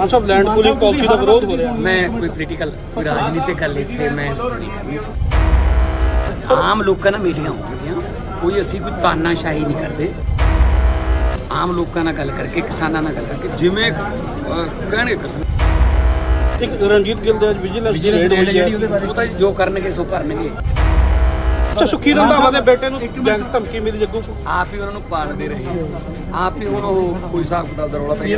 Mann Sahib land pooling policy ਦਾ ਵਿਰੋਧ ਹੋ ਰਿਹਾ। ਮੈਂ ਕੋਈ ਪੋਲੀਟੀਕਲ ਕੋਈ ਰਾਜਨੀਤਿਕ ਗੱਲ ਇੱਥੇ ਮੈਂ ਨਹੀਂ ਕਰਨੀ ਆਮ ਲੋਕਾਂ ਨਾਲ ਮੀਟਿੰਗਾਂ ਹੁੰਦੀਆਂ ਕੋਈ ਅਸੀਂ ਕੋਈ ਤਾਨਾਸ਼ਾਹੀ ਨਹੀਂ ਕਰਦੇ। ਆਮ ਲੋਕਾਂ ਨਾਲ ਗੱਲ ਕਰਕੇ ਕਿਸਾਨਾਂ ਨਾਲ ਗੱਲ ਕਰਕੇ ਜਿਵੇਂ ਕਹਿਣਗੇ ਕਰੋ। ਇੱਕ ਰਣਜੀਤ ਗਿੱਲ ਦੇ ਅੱਜ ਵਿਜੀਲੈਂਸ ਜਿਹੜੀ ਉਹਦੇ ਬਾਰੇ ਉਹ ਤਾਂ ਜੀ ਜੋ ਕਰਨਗੇ ਸੋ ਭਰਨਗੇ। ਅੱਛਾ ਸੁਖੀ ਰੰਧਾਵਾ ਦੇ ਬੇਟੇ ਨੂੰ ਜੰਗ ਧਮਕੀ ਮਿਲੀ ਜੱਗੂ। ਆਪ ਹੀ ਉਹਨਾਂ ਨੂੰ ਪਾਲਦੇ ਰਹੇ। ਆਪ ਹੀ ਹੁਣ ਉਹ ਕੋਈ ਹਿਸਾਬ ਕਿਤਾਬ ਦਾ ਰੌਲਾ ਪੈ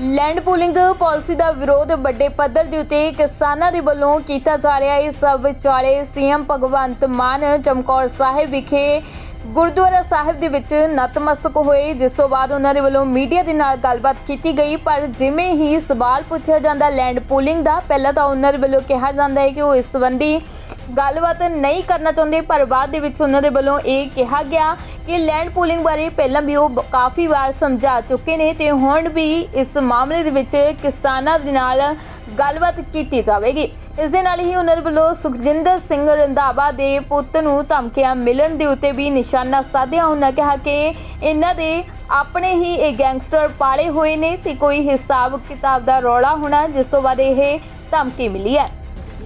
ਲੈਂਡ ਪੂਲਿੰਗ ਪਾਲਿਸੀ ਦਾ ਵਿਰੋਧ ਵੱਡੇ ਪੱਧਰ ਦੇ ਉੱਤੇ ਕਿਸਾਨਾਂ ਦੇ ਵੱਲੋਂ ਕੀਤਾ ਜਾ ਰਿਹਾ ਹੈ। ਇਸ ਸਭ ਵਿਚਾਲੇ ਸੀਐਮ ਭਗਵੰਤ ਮਾਨ ਚਮਕੌਰ ਸਾਹਿਬ ਵਿਖੇ ਗੁਰਦੁਆਰਾ ਸਾਹਿਬ ਦੇ ਵਿੱਚ ਨਤਮਸਤਕ ਹੋਏ, ਜਿਸ ਤੋਂ ਬਾਅਦ ਉਹਨਾਂ ਦੇ ਵੱਲੋਂ ਮੀਡੀਆ ਦੇ ਨਾਲ ਗੱਲਬਾਤ ਕੀਤੀ ਗਈ। ਪਰ ਜਿਵੇਂ ਹੀ ਸਵਾਲ ਪੁੱਛਿਆ ਜਾਂਦਾ, ਲੈਂਡ ਪੂਲਿੰਗ ਦਾ ਪਹਿਲਾਂ ਤਾਂ ਉਹਨਾਂ ਦੇ ਵੱਲੋਂ ਕਿਹਾ ਜਾਂਦਾ ਹੈ ਕਿ ਉਹ ਇਸ ਸੰਬੰਧੀ ਗੱਲਬਾਤ ਨਹੀਂ ਕਰਨਾ ਚਾਹੁੰਦੇ, ਪਰ ਬਾਅਦ ਦੇ ਵਿੱਚ ਉਹਨਾਂ ਦੇ ਵੱਲੋਂ ਇਹ ਕਿਹਾ ਗਿਆ ਕਿ ਲੈਂਡ ਪੂਲਿੰਗ ਬਾਰੇ ਪਹਿਲਾਂ ਵੀ ਉਹ ਕਾਫੀ ਵਾਰ ਸਮਝਾ ਚੁੱਕੇ ਨੇ ਤੇ ਹੁਣ ਵੀ ਇਸ ਮਾਮਲੇ ਦੇ ਵਿੱਚ ਕਿਸਾਨਾਂ ਦੇ ਨਾਲ ਗੱਲਬਾਤ ਕੀਤੀ ਜਾਵੇਗੀ। ਇਸ ਦੇ ਨਾਲ ਹੀ ਉਹਨਾਂ ਵੱਲੋਂ ਸੁਖਜਿੰਦਰ ਸਿੰਘ ਰੰਧਾਵਾ ਦੇ ਪੁੱਤ ਨੂੰ ਧਮਕੀਆਂ ਮਿਲਣ ਦੇ ਉੱਤੇ ਵੀ ਨਿਸ਼ਾਨਾ ਸਾਧਿਆ। ਉਹਨਾਂ ਕਿਹਾ ਕਿ ਇਹਨਾਂ ਦੇ ਆਪਣੇ ਹੀ ਇਹ ਗੈਂਗਸਟਰ ਪਾਲੇ ਹੋਏ ਨੇ ਤੇ ਕੋਈ ਹਿਸਾਬ ਕਿਤਾਬ ਦਾ ਰੌਲਾ ਹੋਣਾ, ਜਿਸ ਤੋਂ ਬਾਅਦ ਇਹ ਧਮਕੀ ਮਿਲੀ ਹੈ।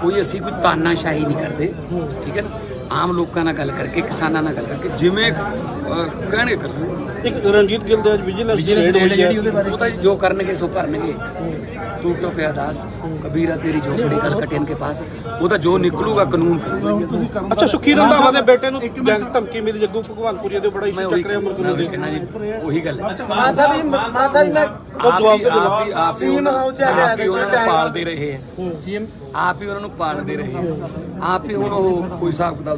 ਕੋਈ ਅਸੀਂ ਕੋਈ ਤਾਨਾਸ਼ਾਹੀ ਨਹੀਂ ਕਰਦੇ ਠੀਕ ਹੈ ਨਾ? ਆਮ ਲੋਕਾਂ ਨਾਲ ਗੱਲ ਕਰਕੇ ਕਿਸਾਨਾਂ ਨਾਲ ਗੱਲ ਕਰਕੇ ਜਿਵੇਂ ਕਹਿਣਗੇ ਕਰੋ ਇੱਕ ਰਣਜੀਤ ਗਿੱਲ ਦੇ ਵਿਜੀਲੈਂਸ ਜਿਹੜੀ ਉਹਦੇ ਬਾਰੇ ਉਹ ਤਾਂ ਜੀ ਕਰਨਗੇ ਸੋ ਭਰਨਗੇ। ਤੂੰ ਕਿਉਂ ਪਿਆ ਦਾਸ? ਕਬੀਰਾ ਤੇਰੀ ਝੋਪੜੀ ਕਲ ਕਟਿਨ ਕੇ ਪਾਸ। ਉਹ ਤਾਂ ਜੋ ਨਿਕਲੂਗਾ ਕਾਨੂੰਨ ਅੱਛਾ ਸੁਖੀ ਰੰਧਾਵਾ ਦੇ ਬੇਟੇ ਨੂੰ ਧਮਕੀ ਮਿਲੀ ਜੱਗੂ ਭਗਵਾਨਪੁਰੀਆ ਦੇ ਬੜਾ ਇਸ਼ੂ ਚੱਕ ਰਿਹਾ ਉਹੀ ਦੇ। ਜੀ ਉਹੀ ਗੱਲ ਹੈ। ਮਾਂ ਸਾਹਿਬ ਜੀ ਮਾਂ ਸਾਹਿਬ ਮੈਂ ਆਪ ਹੀ ਆਪ ਹੀ ਆਪ ਹੀ ਉਹਨਾਂ ਆਪ ਹੀ ਉਹਨਾਂ ਨੂੰ ਪਾਲਦੇ ਰਹੇ ਹੈ। ਸੀਐਮ ਆਪ ਹੀ ਉਹਨਾਂ ਨੂੰ ਪਾਲਦੇ ਰਹੇ ਆਪ ਹੀ ਹੁਣ ਉਹ ਕੋਈ ਹਿਸਾਬ ਕਿਤਾਬ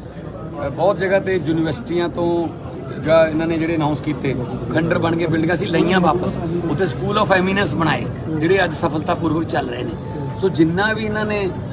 ਬਹੁਤ ਜਗ੍ਹਾ ਤੇ ਯੂਨੀਵਰਸਿਟੀਆਂ ਤੋਂ ਜਗ੍ਹਾ ਇਹਨਾਂ ਨੇ ਜਿਹੜੇ ਅਨਾਉਂਸ ਕੀਤੇ, ਖੰਡਰ ਬਣ ਕੇ ਬਿਲਡਿੰਗਾਂ ਅਸੀਂ ਲਈਆਂ ਵਾਪਸ। ਉੱਥੇ ਸਕੂਲ ਆਫ ਐਮੀਨੈਂਸ ਬਣਾਏ, ਜਿਹੜੇ ਅੱਜ ਸਫਲਤਾਪੂਰਵਕ ਚੱਲ ਰਹੇ ਨੇ। ਸੋ ਜਿੰਨਾ ਵੀ ਇਹਨਾਂ ਨੇ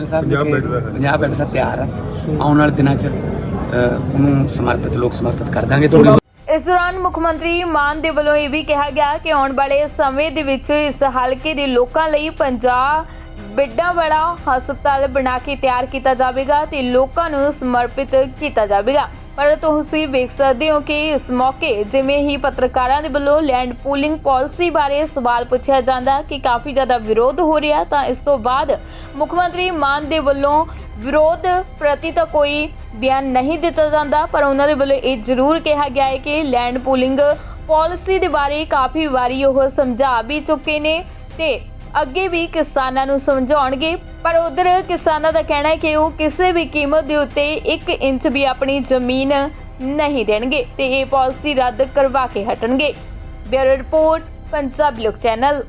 ਐਮਐਲ ਸਾਹਿਬ ਨੇ 50 ਬੈੱਡ ਦਾ ਤਿਆਰ ਹੈ ਆਉਣ ਵਾਲੇ ਦਿਨਾਂ 'ਚ ਉਹਨੂੰ ਸਮਰਪਿਤ ਲੋਕ ਸਮਰਪਿਤ ਕਰ ਦਾਂਗੇ ਥੋੜੀ ਇਸ ਦੌਰਾਨ ਮੁੱਖ ਮੰਤਰੀ ਮਾਨ ਦੇ ਵੱਲੋਂ ਇਹ ਵੀ ਕਿਹਾ ਗਿਆ ਕਿ ਆਉਣ ਵਾਲੇ ਸਮੇਂ ਦੇ ਵਿੱਚ ਇਸ ਹਲਕੇ ਦੇ ਲੋਕਾਂ ਲਈ 50 ਬੈੱਡਾਂ ਵਾਲਾ ਹਸਪਤਾਲ ਬਣਾ ਕੇ ਤਿਆਰ ਕੀਤਾ ਜਾਵੇਗਾ ਤੇ ਲੋਕਾਂ ਨੂੰ ਸਮਰਪਿਤ ਕੀਤਾ ਜਾਵੇਗਾ। ਪਰ ਤੁਸੀਂ ਵੇਖ ਸਕਦੇ ਹੋ ਕਿ ਇਸ ਮੌਕੇ ਜਿਵੇਂ ਹੀ ਪੱਤਰਕਾਰਾਂ ਦੇ ਵੱਲੋਂ ਲੈਂਡ ਪੂਲਿੰਗ ਪਾਲਿਸੀ ਬਾਰੇ ਸਵਾਲ ਪੁੱਛਿਆ ਜਾਂਦਾ ਕਿ ਕਾਫੀ ਜ਼ਿਆਦਾ ਵਿਰੋਧ ਹੋ ਰਿਹਾ, ਤਾਂ ਇਸ ਤੋਂ ਬਾਅਦ ਮੁੱਖ ਮੰਤਰੀ ਮਾਨ ਦੇ ਵੱਲੋਂ ਵਿਰੋਧ ਪ੍ਰਤੀ ਤਾਂ ਕੋਈ ਬਿਆਨ ਨਹੀਂ ਦਿੱਤਾ ਜਾਂਦਾ, ਪਰ ਉਹਨਾਂ ਦੇ ਵੱਲੋਂ ਇਹ ਜ਼ਰੂਰ ਕਿਹਾ ਗਿਆ ਹੈ ਕਿ ਲੈਂਡ ਪੂਲਿੰਗ ਪਾਲਿਸੀ ਦੇ ਬਾਰੇ ਕਾਫੀ ਵਾਰੀ ਉਹ ਸਮਝਾ ਵੀ ਚੁੱਕੇ ਨੇ ਤੇ ਅੱਗੇ ਵੀ ਕਿਸਾਨਾਂ ਨੂੰ ਸਮਝਾਉਣਗੇ, ਪਰ ਉਧਰ ਕਿਸਾਨਾਂ ਦਾ ਕਹਿਣਾ ਹੈ ਕਿ ਉਹ ਕਿਸੇ ਵੀ ਕੀਮਤ ਦੇ ਉੱਤੇ 1 ਇੰਚ ਵੀ ਆਪਣੀ ਜ਼ਮੀਨ ਨਹੀਂ ਦੇਣਗੇ ਤੇ ਇਹ ਪਾਲਿਸੀ ਰੱਦ ਕਰਵਾ ਕੇ ਹਟਣਗੇ। Bureau report, Punjab Lok channel.